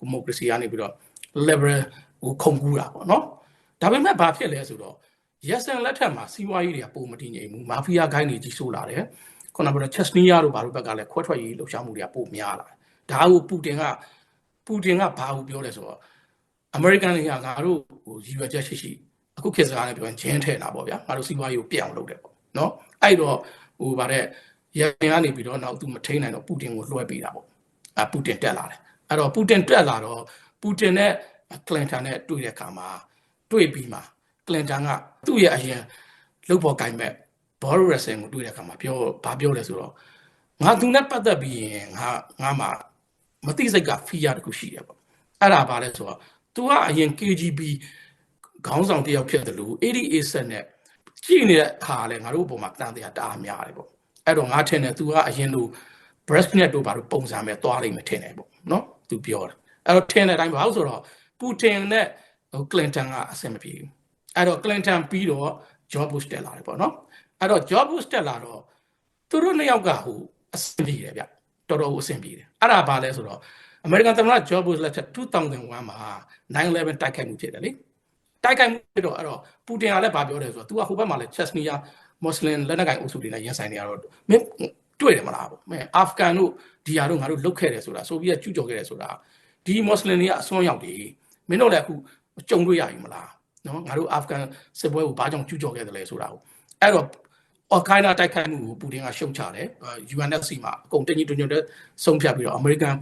democracy ကနေပြီးတော့ liberal ဟိုခုံကူးတာပေါ့နော်ဒါပေမဲ့ဘာဖြစ်လဲဆိုတော့ရက်ဆန်လက်ထက်မှာစီးပွားရေးတွေကပုံမတည်ငြိမ်ဘူးမာဖီးယားဂိုင်းတွေကြီးဆိုးလာတယ်ခုနကပြောချက်စနီးယားတို့ဘာလို့ဘက်ကလည်းခွဲထွက်ရေးလှုပ်ရှားမှုတွေကပုံများလာဒါကိုပူတင်ကပူတင်ကဘာကိုပြောလဲဆိုတော့အမေရိကန်တွေကငါတို့ဟိုရည်ရွယ်ချက်ရှိရှိအခုခေတ်စကားနဲ့ပြောရင်ဂျင်းထဲတာပေါ့ဗျာငါတို့စီးပွားရေးကိုပြအောင်လုပ်တယ်ပေါ့နော်အဲ့တော့ဟိုဗါတဲ့ ရန်ကနေပြီးတော့နောက်သူမထိန်နိုင်တော့ပူတင်ကိုလွှဲပေးတာပေါ့အဲပူတင်တက်လာတယ်အဲ့တော့ပူတင်တက်လာတော့ပူတင်နဲ့ကလင်တန်နဲ့တွေ့တဲ့အခါမှာတွေ့ပြီးမှကလင်တန်ကသူ့ရဲ့အရင်လှုပ်ဖို့ကင်မဲ့ဘော်ရရက်ဆန်ကိုတွေ့တဲ့အခါမှာပြောဘာပြောလဲဆိုတော့ငါသူနဲ့ပတ်သက်ပြီးရင်ငါငါမှမသိစိတ်ကဖီးရတခုရှိတယ်ပေါ့အဲ့ဒါဘာလဲဆိုတော့ तू ကအရင် KGB ခေါင်းဆောင်တယောက်ဖြစ်တယ်လို့88ဆက်နဲ့ကြည့်နေတဲ့ဟာလဲငါတို့ဘုံမှာတန်တရားတအားများတယ်ပေါ့ အဲ့တော့ငါထင်တယ်သူကအရင်လို breast net တို့ဘာလို့ပုံစံမဲ့သွားလိမ့်မယ်ထင်တယ်ပေါ့နော်သူပြောတယ်အဲ့တော့ထင်တဲ့အတိုင်းဘာလို့ဆိုတော့ပူတင်နဲ့ကလင်တန်ကအဆင်မပြေဘူးအဲ့တော့ကလင်တန်ပြီးတော့ job boost တက်လာတယ်ပေါ့နော်အဲ့တော့ job boost တက်လာတော့သူတို့နှစ်ယောက်ကဟိုအဆင်ပြေတယ်ဗျတော်တော်ကိုအဆင်ပြေတယ်အဲ့ဒါဘာလဲဆိုတော့အမေရိကန်သမ္မတ job boost လက်ထက်2001မှာ9/11တိုက်ခိုက်မှုဖြစ်တယ်လေတိုက်ခိုက်မှုဖြစ်တော့အဲ့တော့ပူတင်ကလည်းဗာပြောတယ်ဆိုတော့ तू ကဟိုဘက်မှာလည်းချက်စနီယာ မွတ်စလင်လက်နက်ကိုင်အုပ်စုတွေနဲ့ရင်ဆိုင်နေရတော့မင်းတွေ့တယ်မလားပေါ့မင်းအာဖဂန်တို့ဒီဟာတို့ငါတို့လုတ်ခဲ့တယ်ဆိုတာဆိုဗီယက်ကျူးကျော်ခဲ့တယ်ဆိုတာဒီမွတ်စလင်တွေကအစွန်းရောက်တယ်မင်းတို့လည်းအခုကြုံတွေ့ရပြီမလားနော်ငါတို့အာဖဂန်စစ်ပွဲကိုဘာကြောင့်ကျူးကျော်ခဲ့တယ်လဲဆိုတာကိုအဲ့တော့အော်ခိုင်နာတိုက်ခိုက်မှုကိုပူတင်ကရှုံချတယ် UNSC မှာအကုန်တင်ကြီးတွင်တွင်တဲ့ဆုံးဖြတ်ပြီးတော့အမေရိကန်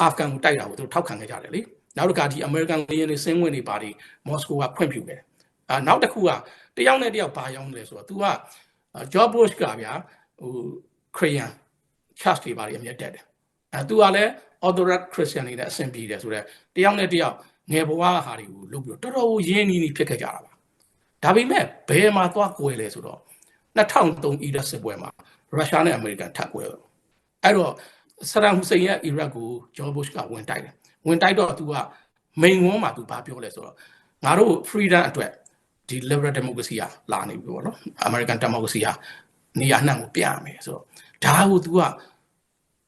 အာဖဂန်ကိုတိုက်တာကိုသူတို့ထောက်ခံခဲ့ကြတယ်လေနောက်တစ်ခါဒီအမေရိကန်လေယာဉ်တွေဆင်းဝင်နေပါဒီမော်စကိုကဖွင့်ပြခဲ့တယ် အာနောက်တစ်ခုကတယောက်နဲ့တယောက်ဘာရောင်းလဲဆိုတော့ तू ကဂျော့ဘုရှ်ကဗျာဟိုခရီးယန် church တွေဘာတွေအမြဲတက်တယ်အဲ तू ကလည်း orthodox christian တွေနဲ့အဆင်ပြေတယ်ဆိုတော့တယောက်နဲ့တယောက်ငယ်ဘဝဟာတွေကိုလုပ်ပြီးတော့တော်တော်ရင်းနှီးနှီးဖြစ်ခဲ့ကြတာပါဒါပေမဲ့ဘယ်မှာသွားကွယ်လဲဆိုတော့2003အီရတ်စစ်ပွဲမှာရုရှားနဲ့အမေရိကန်ထပ်ကွယ်အဲ့တော့ဆဒမ်ဟူစိန်ရဲ့အီရတ်ကိုဂျော့ဘုရှ်ကဝင်တိုက်တယ်ဝင်တိုက်တော့ तू ကမိန်ဝန်းမှာ तू ဘာပြောလဲဆိုတော့ငါတို့ freedom အတွက် ဒီ liberal democracy ကလာနေပြီပေါ့နော် American democracy ကနေရာနှံ့ကိုပြရမယ်ဆိုတော့ဒါကို तू က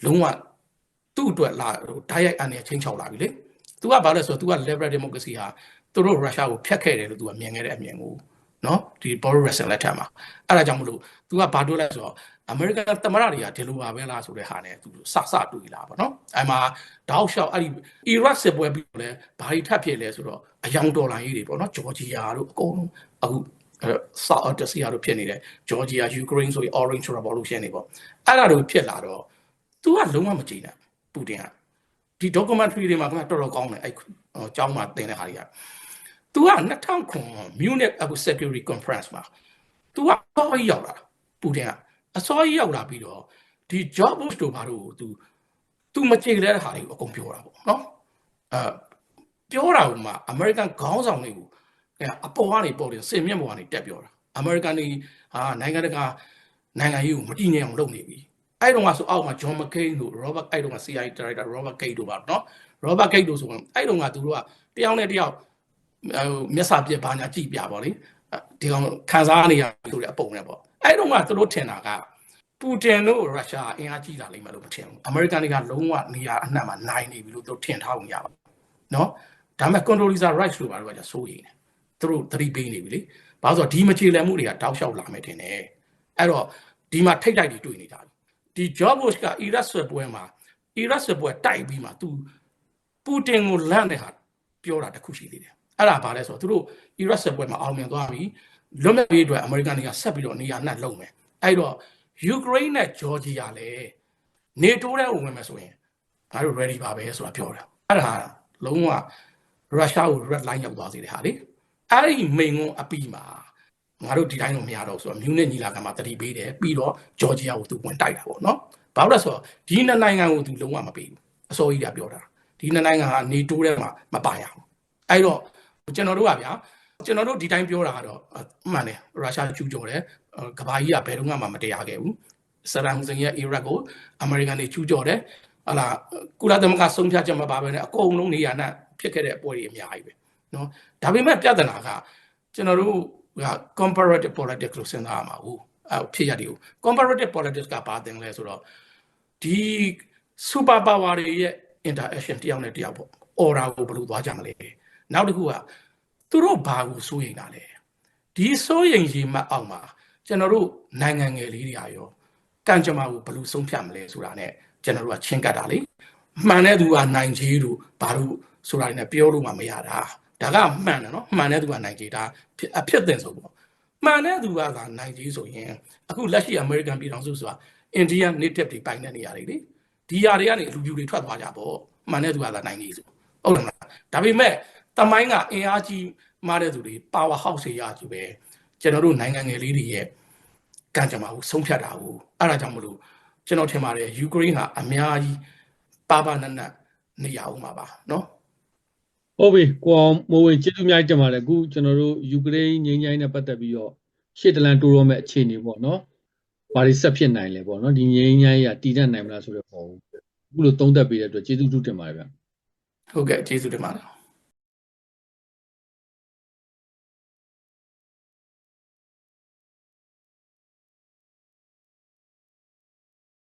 လုံးဝသူ့အတွက်လာဟိုဓာတ်ရိုက်အနေနဲ့ချင်းချောက်လာပြီလေ तू ကဘာလဲဆိုတော့ तू က liberal democracy ဟာသူတို့ရုရှားကိုဖျက်ခဲ့တယ်လို့ तू ကမြင်ခဲ့တဲ့အမြင်ကိုနော်ဒီ Boris Johnson လက်ထက်မှာအဲ့ဒါကြောင့်မလို့ तू ကဘာပြောလဲဆိုတော့ အမေရိကန်သမ္မတတွေကဒီလိုပါပဲလားဆိုတဲ့ဟာနဲ့သူစစတွေ့လာပါတော့အဲမှာတောက်လျှောက်အဲ့ဒီအီရတ်စစ်ပွဲပြီးတော့လဲဘာတွေထပ်ဖြစ်လဲဆိုတော့အယောင်ဒေါ်လာကြီးတွေပေါ့နော်ဂျော်ဂျီယာတို့အကုန်လုံးအခုဆော့အတစီယာတို့ဖြစ်နေတယ်ဂျော်ဂျီယာယူကရိန်းဆိုရင် Orange Revolution တွေပေါ့အဲ့ဒါတွေဖြစ်လာတော့သူကလုံးဝမကြည့်နိုင်ပူတင်ကဒီ documentary တွေမှာကတော်တော်ကောင်းတယ်အဲ့အကြောင်းမှာသင်တဲ့ဟာတွေကသူက2009 Munich အခု Security Conference မှာသူကဟောရောက်လာပူတင်က အစောကြီးရောက်လာပြီးတော့ဒီ job post တို့ဘာလို့ तू तू မကြည့်လဲတဲ့ဟာတွေကိုအကုန်ပြောတာပေါ့နော်အဲပြောတာကမှ American ခေါင်းဆောင်တွေကိုအဲအပေါ်ကနေပေါ်တယ်စင်မြင့်ပေါ်ကနေတက်ပြောတာအမေရိကန်တွေဟာနိုင်ငံတကာနိုင်ငံရေးကိုမတည်ငြိမ်အောင်လုပ်နေပြီအဲ့တုန်းကဆိုအောက်မှာဂျွန်မကိန်းတို့ရောဘတ်အဲ့တုန်းက CIA Director ရောဘတ်ကိတ်တို့ပါနော်ရောဘတ်ကိတ်တို့ဆိုရင်အဲ့တုန်းကသူတို့ကတယောက်နဲ့တယောက်ဟိုမျက်စာပြက်ဘာညာကြည့်ပြပါလေဒီကောင်ခံစားနေရဆိုတဲ့အပုံနဲ့ပေါ့ အဲ့တုန်းကသူတို့ထင်တာကပူတင်တို့ရုရှားအင်အားကြီးလာလိမ့်မယ်လို့မထင်ဘူးအမေရိကန်တွေကလုံးဝနေရာအနှံ့မှာနိုင်နေပြီလို့သူတို့ထင်ထားပုံရပါနော်ဒါပေမဲ့ Condoleezza Rice လို့ပါတော့ကစိုးရိမ်တယ်သူတို့သတိပေးနေပြီလေဘာလို့ဆိုတော့ဒီမချေလည်မှုတွေကတောက်လျှောက်လာမယ်ထင်တယ်အဲ့တော့ဒီမှာထိတ်တိုက်တွေတွေ့နေကြတယ်ဒီ George Bush ကအီရတ်ဆွဲပွဲမှာအီရတ်ဆွဲပွဲတိုက်ပြီးမှ तू ပူတင်ကိုလန့်တဲ့ဟာပြောတာတခုရှိသေးတယ်အဲ့ဒါဘာလဲဆိုတော့သူတို့အီရတ်ဆွဲပွဲမှာအောင်မြင်သွားပြီ လွတ်လပ်ရေးအတွက်အမေရိကန်တွေကဆက်ပြီးတော့နေရာနှံ့လုံးမယ်အဲ့တော့ယူကရိန်းနဲ့ဂျော်ဂျီယာလည်းနေတိုးတဲ့ဝင်မယ်ဆိုရင်ငါတို့ ready ပါပဲဆိုတာပြောတာအဲ့ဒါလုံးဝရုရှားကို red line ရောက်သွားစေတဲ့ဟာလေအဲ့ဒီမိန်ကွန်းအပီးမှာငါတို့ဒီတိုင်းတော့မရတော့ဘူးဆိုတော့မြူးနဲ့ညီလာခံမှာတတိပေးတယ်ပြီးတော့ဂျော်ဂျီယာကိုသူဝင်တိုက်တာပေါ့နော်ဘာလို့လဲဆိုတော့ဒီနှစ်နိုင်ငံကိုသူလုံးဝမပေးဘူးအစောကြီးကပြောတာဒီနှစ်နိုင်ငံကနေတိုးထဲမှာမပါရဘူးအဲ့တော့ကျွန်တော်တို့ကဗျာ ကျွန်တော်တို့ဒီတိုင်းပြောတာကတော့အမှန်တယ်ရုရှားကျူးကျော်တယ်ကဘာကြီးကဘယ်တော့မှမတရားခဲ့ဘူးဆဒမ်ဟူစိန်ရဲ့အီရတ်ကိုအမေရိကန်တွေကျူးကျော်တယ်ဟလာကုလသမဂ္ဂဆုံးဖြတ်ချက်မပါဘဲနဲ့အကုန်လုံးနေရာနဲ့ဖြစ်ခဲ့တဲ့အပွဲတွေအများကြီးပဲနော်ဒါပေမဲ့ပြဿနာကကျွန်တော်တို့က comparative politics လို့စဉ်းစားရမှာဘူးအဖြစ်ရတွေကို comparative politics ကဘာတင်လဲဆိုတော့ဒီ super power တွေရဲ့ interaction တယောက်နဲ့တယောက်ပေါ့ order ကိုဘယ်လိုသွားကြမလဲနောက်တစ်ခုက သူတို့ဘာကိုစိုးရိမ်တာလဲဒီစိုးရိမ်ရင်မှအောက်မှာကျွန်တော်တို့နိုင်ငံငယ်လေးတွေအရောကံကြမ္မာကိုဘယ်လိုဆုံးဖြတ်မလဲဆိုတာ ਨੇ ကျွန်တော်တို့ကချင်းကပ်တာလေမှန်တဲ့သူကနိုင်ကြီးတို့ဘာလို့ဆိုတာ ਨੇ ပြောလို့မှမရတာဒါကမှန်တယ်နော်မှန်တဲ့သူကနိုင်ကြီးဒါအဖြစ်တင်ဆိုပေါ့မှန်တဲ့သူကသာနိုင်ကြီးဆိုရင်အခုလက်ရှိအမေရိကန်ပြည်ထောင်စုဆိုတာအိန္ဒိယ native တွေပိုင်တဲ့နေရာတွေလေဒီຢာတွေကနေလူပြူတွေထွက်သွားကြပေါ့မှန်တဲ့သူကသာနိုင်ကြီးဆိုဟုတ်တယ်မလားဒါပေမဲ့ တမိုင်းကအင်အားကြီးမားတဲ့သူတွေ power house တွေရကြပဲကျွန်တော်တို့နိုင်ငံငယ်လေးတွေရဲ့ကံကြမ္မာကိုဆုံးဖြတ်တာကိုအဲ့ဒါကြောင့်မလို့ကျွန်တော်ထင်ပါတယ်ယူကရိန်းဟာအများကြီးပါပါနက်နက်နေရအောင်ပါပါနော်ဟုတ်ပြီကိုအောင်မိုးဝင်ကျေးဇူးအများကြီးတင်ပါတယ်အခုကျွန်တော်တို့ယူကရိန်းငြိမ်းချမ်းရေးနဲ့ပတ်သက်ပြီးတော့ရှေ့တလန်တိုးတော့မဲ့အခြေအနေပေါ့နော်ဘာတွေဆက်ဖြစ်နိုင်လဲပေါ့နော်ဒီငြိမ်းချမ်းရေးကတည်တတ်နိုင်မလားဆိုတော့ပေါ့အခုလိုသုံးသပ်ပေးတဲ့အတွက်ကျေးဇူးတူးတင်ပါတယ်ဗျဟုတ်ကဲ့ကျေးဇူးတင်ပါတယ်